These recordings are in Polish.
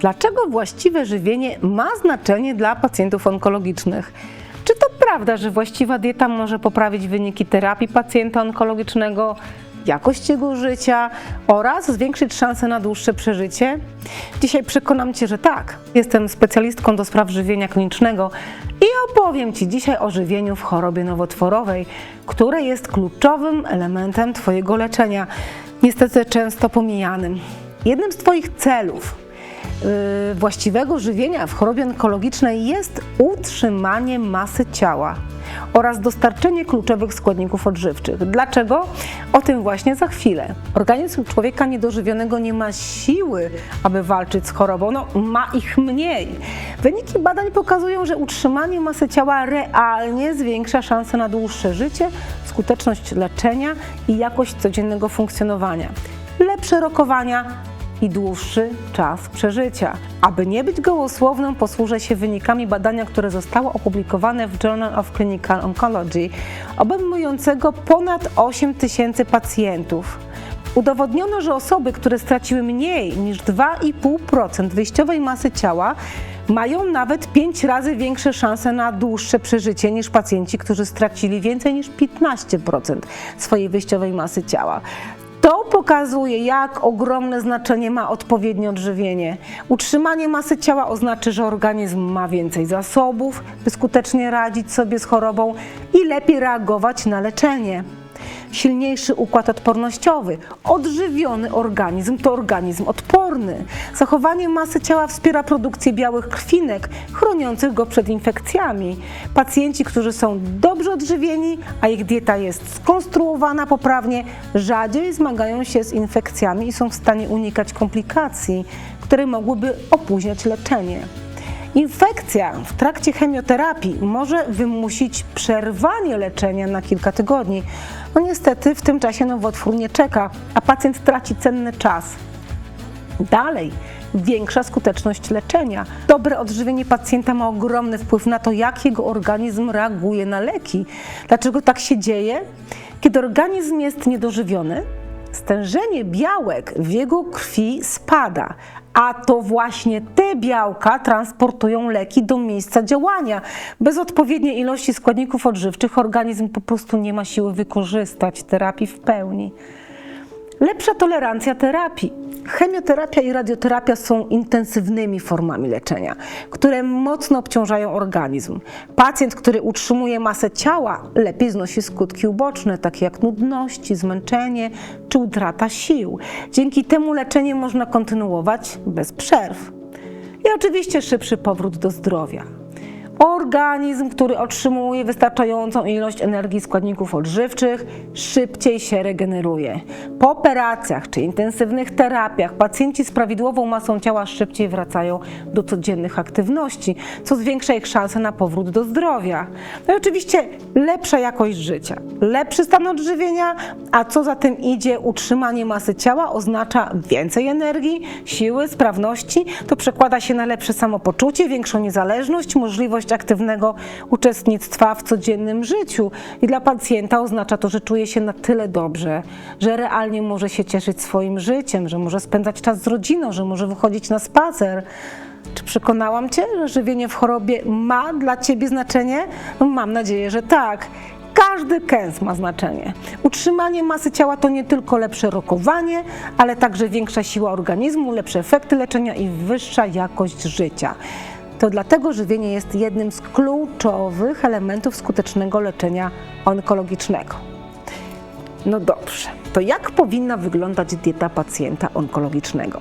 Dlaczego właściwe żywienie ma znaczenie dla pacjentów onkologicznych? Czy to prawda, że właściwa dieta może poprawić wyniki terapii pacjenta onkologicznego, jakość jego życia oraz zwiększyć szanse na dłuższe przeżycie? Dzisiaj przekonam Cię, że tak. Jestem specjalistką do spraw żywienia klinicznego i opowiem Ci dzisiaj o żywieniu w chorobie nowotworowej, które jest kluczowym elementem Twojego leczenia, niestety często pomijanym. Jednym z Twoich celów właściwego żywienia w chorobie onkologicznej jest utrzymanie masy ciała oraz dostarczenie kluczowych składników odżywczych. Dlaczego? O tym właśnie za chwilę. Organizm człowieka niedożywionego nie ma siły, aby walczyć z chorobą. No, ma ich mniej. Wyniki badań pokazują, że utrzymanie masy ciała realnie zwiększa szanse na dłuższe życie, skuteczność leczenia i jakość codziennego funkcjonowania. Lepsze rokowania, i dłuższy czas przeżycia. Aby nie być gołosłowną, posłużę się wynikami badania, które zostało opublikowane w Journal of Clinical Oncology, obejmującego ponad 8 tysięcy pacjentów. Udowodniono, że osoby, które straciły mniej niż 2,5% wyjściowej masy ciała, mają nawet 5 razy większe szanse na dłuższe przeżycie niż pacjenci, którzy stracili więcej niż 15% swojej wyjściowej masy ciała. To pokazuje, jak ogromne znaczenie ma odpowiednie odżywienie. Utrzymanie masy ciała oznacza, że organizm ma więcej zasobów, by skutecznie radzić sobie z chorobą i lepiej reagować na leczenie. Silniejszy układ odpornościowy, odżywiony organizm to organizm odporny. Zachowanie masy ciała wspiera produkcję białych krwinek, chroniących go przed infekcjami. Pacjenci, którzy są dobrze odżywieni, a ich dieta jest skonstruowana poprawnie, rzadziej zmagają się z infekcjami i są w stanie unikać komplikacji, które mogłyby opóźniać leczenie. Infekcja w trakcie chemioterapii może wymusić przerwanie leczenia na kilka tygodni. No niestety w tym czasie nowotwór nie czeka, a pacjent traci cenny czas. Dalej, większa skuteczność leczenia. Dobre odżywienie pacjenta ma ogromny wpływ na to, jak jego organizm reaguje na leki. Dlaczego tak się dzieje? Kiedy organizm jest niedożywiony, stężenie białek w jego krwi spada, a to właśnie te białka transportują leki do miejsca działania. Bez odpowiedniej ilości składników odżywczych organizm po prostu nie ma siły wykorzystać terapii w pełni. Lepsza tolerancja terapii. Chemioterapia i radioterapia są intensywnymi formami leczenia, które mocno obciążają organizm. Pacjent, który utrzymuje masę ciała, lepiej znosi skutki uboczne, takie jak nudności, zmęczenie czy utrata sił. Dzięki temu leczenie można kontynuować bez przerw. I oczywiście szybszy powrót do zdrowia. Organizm, który otrzymuje wystarczającą ilość energii składników odżywczych, szybciej się regeneruje. Po operacjach czy intensywnych terapiach pacjenci z prawidłową masą ciała szybciej wracają do codziennych aktywności, co zwiększa ich szanse na powrót do zdrowia. No i oczywiście lepsza jakość życia, lepszy stan odżywienia, a co za tym idzie, utrzymanie masy ciała oznacza więcej energii, siły, sprawności. To przekłada się na lepsze samopoczucie, większą niezależność, możliwość aktywnego uczestnictwa w codziennym życiu. I dla pacjenta oznacza to, że czuje się na tyle dobrze, że realnie może się cieszyć swoim życiem, że może spędzać czas z rodziną, że może wychodzić na spacer. Czy przekonałam Cię, że żywienie w chorobie ma dla Ciebie znaczenie? No, mam nadzieję, że tak. Każdy kęs ma znaczenie. Utrzymanie masy ciała to nie tylko lepsze rokowanie, ale także większa siła organizmu, lepsze efekty leczenia i wyższa jakość życia. To dlatego żywienie jest jednym z kluczowych elementów skutecznego leczenia onkologicznego. No dobrze, to jak powinna wyglądać dieta pacjenta onkologicznego?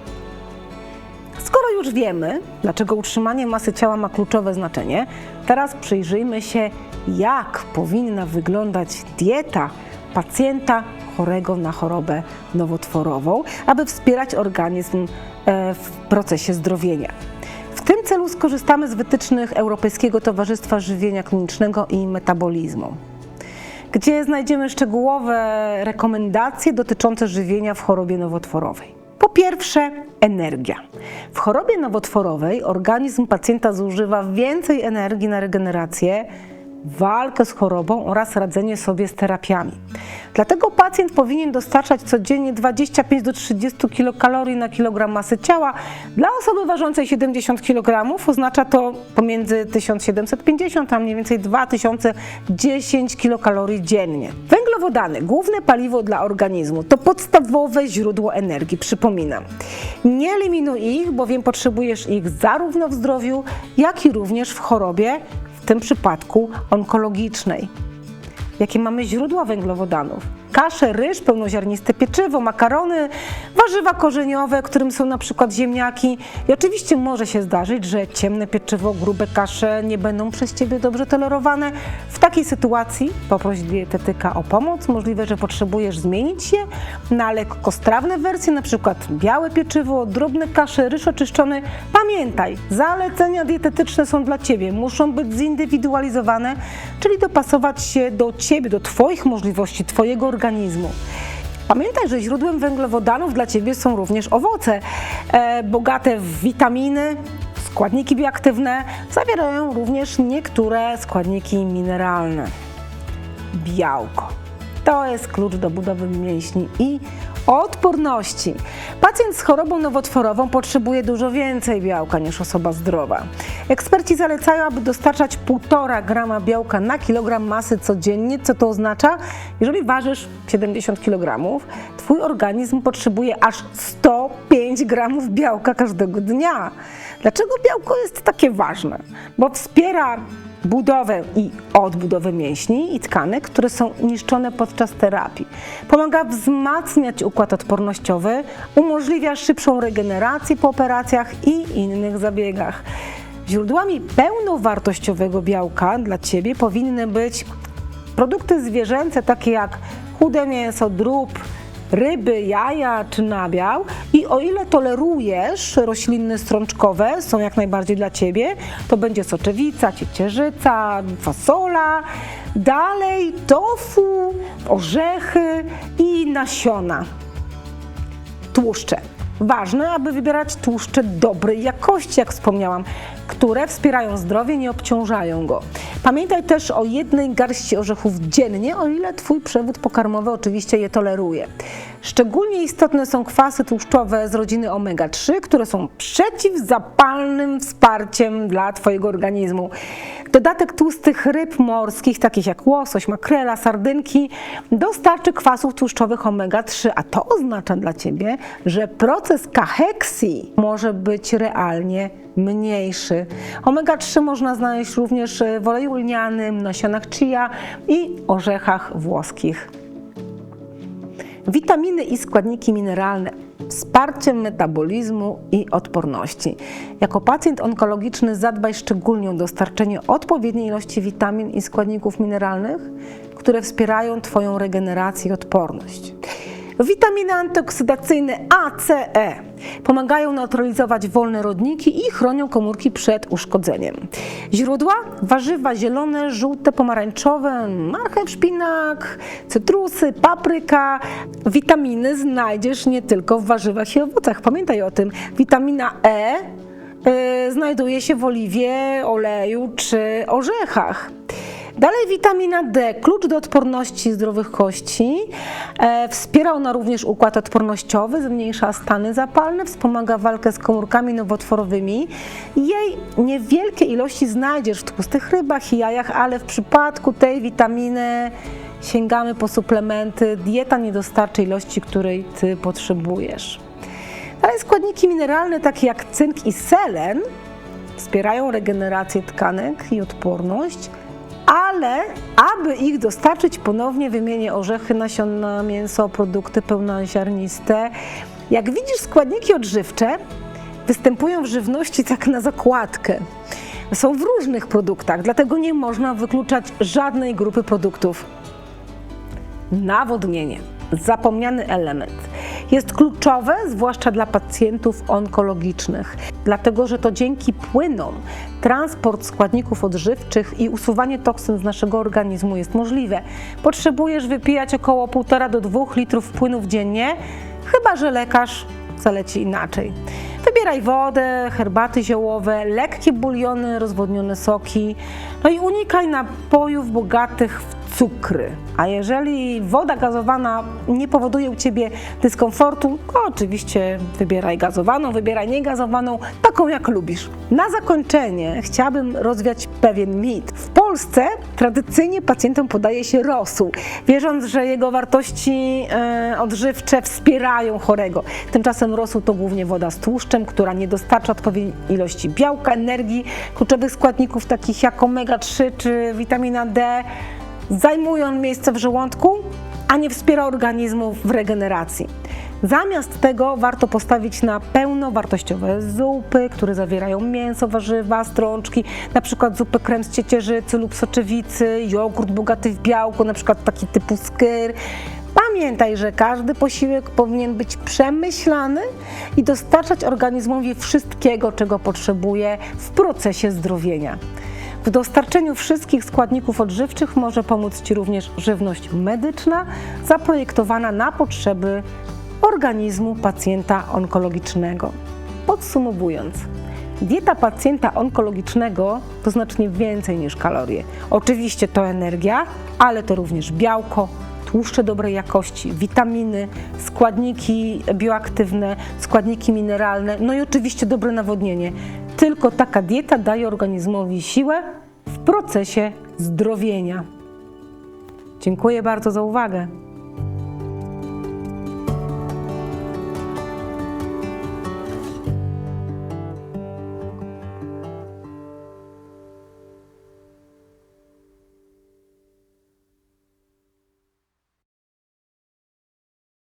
Skoro już wiemy, dlaczego utrzymanie masy ciała ma kluczowe znaczenie, teraz przyjrzyjmy się, jak powinna wyglądać dieta pacjenta chorego na chorobę nowotworową, aby wspierać organizm e, w procesie zdrowienia. W tym celu skorzystamy z wytycznych Europejskiego Towarzystwa Żywienia Klinicznego i Metabolizmu gdzie znajdziemy szczegółowe rekomendacje dotyczące żywienia w chorobie nowotworowej. Po pierwsze, energia. W chorobie nowotworowej organizm pacjenta zużywa więcej energii na regenerację walkę z chorobą oraz radzenie sobie z terapiami. Dlatego pacjent powinien dostarczać codziennie 25 do 30 kilokalorii na kilogram masy ciała. Dla osoby ważącej 70 kg oznacza to pomiędzy 1750 a mniej więcej 2010 kilokalorii dziennie. Węglowodany, główne paliwo dla organizmu, to podstawowe źródło energii, przypominam. Nie eliminuj ich, bowiem potrzebujesz ich zarówno w zdrowiu, jak i również w chorobie, w tym przypadku onkologicznej. Jakie mamy źródła węglowodanów? Kasze, ryż, pełnoziarniste pieczywo, makarony, warzywa korzeniowe, którym są na przykład ziemniaki. I oczywiście może się zdarzyć, że ciemne pieczywo, grube kasze nie będą przez Ciebie dobrze tolerowane. W takiej sytuacji poproś dietetyka o pomoc. Możliwe, że potrzebujesz zmienić je na lekkostrawne wersje, na przykład białe pieczywo, drobne kasze, ryż oczyszczony. Pamiętaj, zalecenia dietetyczne są dla Ciebie, muszą być zindywidualizowane, czyli dopasować się do Ciebie, do Twoich możliwości, Twojego organizmu. Pamiętaj, że źródłem węglowodanów dla Ciebie są również owoce, e, bogate w witaminy, składniki bioaktywne, zawierają również niektóre składniki mineralne. Białko. To jest klucz do budowy mięśni i odporności. Pacjent z chorobą nowotworową potrzebuje dużo więcej białka niż osoba zdrowa. Eksperci zalecają, aby dostarczać 1,5 grama białka na kilogram masy codziennie. Co to oznacza? Jeżeli ważysz 70 kg, Twój organizm potrzebuje aż 105 gramów białka każdego dnia. Dlaczego białko jest takie ważne? Bo wspiera budowę i odbudowę mięśni i tkanek, które są niszczone podczas terapii. Pomaga wzmacniać układ odpornościowy, umożliwia szybszą regenerację po operacjach i innych zabiegach. Źródłami pełnowartościowego białka dla Ciebie powinny być produkty zwierzęce, takie jak chude mięso, drób, ryby, jaja czy nabiał i o ile tolerujesz rośliny strączkowe, są jak najbardziej dla Ciebie, to będzie soczewica, ciecierzyca, fasola, dalej tofu, orzechy i nasiona. Tłuszcze. Ważne, aby wybierać tłuszcze dobrej jakości, jak wspomniałam, które wspierają zdrowie, nie obciążają go. Pamiętaj też o jednej garści orzechów dziennie, o ile Twój przewód pokarmowy oczywiście je toleruje. Szczególnie istotne są kwasy tłuszczowe z rodziny omega-3, które są przeciwzapalnym wsparciem dla Twojego organizmu. Dodatek tłustych ryb morskich, takich jak łosoś, makrela, sardynki, dostarczy kwasów tłuszczowych omega-3, a to oznacza dla Ciebie, że proces kaheksji może być realnie mniejszy. Omega-3 można znaleźć również w oleju lnianym, nasionach chia i orzechach włoskich. Witaminy i składniki mineralne wsparciem metabolizmu i odporności. Jako pacjent onkologiczny zadbaj szczególnie o dostarczenie odpowiedniej ilości witamin i składników mineralnych, które wspierają Twoją regenerację i odporność. Witaminy antyoksydacyjne A, C, E pomagają neutralizować wolne rodniki i chronią komórki przed uszkodzeniem. Źródła? Warzywa zielone, żółte, pomarańczowe, marchew, szpinak, cytrusy, papryka. Witaminy znajdziesz nie tylko w warzywach i owocach. Pamiętaj o tym. Witamina E y, znajduje się w oliwie, oleju czy orzechach. Dalej witamina D, klucz do odporności zdrowych kości. E, wspiera ona również układ odpornościowy, zmniejsza stany zapalne, wspomaga walkę z komórkami nowotworowymi. Jej niewielkie ilości znajdziesz w tłustych rybach i jajach, ale w przypadku tej witaminy sięgamy po suplementy. Dieta nie dostarczy ilości, której ty potrzebujesz. Dalej składniki mineralne takie jak cynk i selen wspierają regenerację tkanek i odporność ale aby ich dostarczyć ponownie wymienię orzechy, nasiona, mięso, produkty pełnoziarniste. Jak widzisz, składniki odżywcze występują w żywności tak na zakładkę. Są w różnych produktach, dlatego nie można wykluczać żadnej grupy produktów. Nawodnienie zapomniany element. Jest kluczowe, zwłaszcza dla pacjentów onkologicznych, dlatego że to dzięki płynom transport składników odżywczych i usuwanie toksyn z naszego organizmu jest możliwe. Potrzebujesz wypijać około 1,5 do 2 litrów płynów dziennie, chyba że lekarz zaleci inaczej. Wybieraj wodę, herbaty ziołowe, lekkie buliony, rozwodnione soki. No i unikaj napojów bogatych w cukry. A jeżeli woda gazowana nie powoduje u Ciebie dyskomfortu, to oczywiście wybieraj gazowaną, wybieraj niegazowaną, taką jak lubisz. Na zakończenie chciałabym rozwiać pewien mit. W Polsce tradycyjnie pacjentom podaje się rosół, wierząc, że jego wartości e, odżywcze wspierają chorego. Tymczasem rosół to głównie woda z tłuszczem, która nie dostarcza odpowiedniej ilości białka, energii, kluczowych składników takich jak omega-3 czy witamina D. Zajmuje on miejsce w żołądku, a nie wspiera organizmu w regeneracji. Zamiast tego warto postawić na pełnowartościowe zupy, które zawierają mięso, warzywa, strączki, na przykład zupę krem z ciecierzycy lub soczewicy, jogurt bogaty w białko, na przykład taki typu skyr. Pamiętaj, że każdy posiłek powinien być przemyślany i dostarczać organizmowi wszystkiego, czego potrzebuje w procesie zdrowienia. W dostarczeniu wszystkich składników odżywczych może pomóc Ci również żywność medyczna zaprojektowana na potrzeby organizmu pacjenta onkologicznego. Podsumowując, dieta pacjenta onkologicznego to znacznie więcej niż kalorie. Oczywiście to energia, ale to również białko, tłuszcze dobrej jakości, witaminy, składniki bioaktywne, składniki mineralne, no i oczywiście dobre nawodnienie. Tylko taka dieta daje organizmowi siłę w procesie zdrowienia. Dziękuję bardzo za uwagę.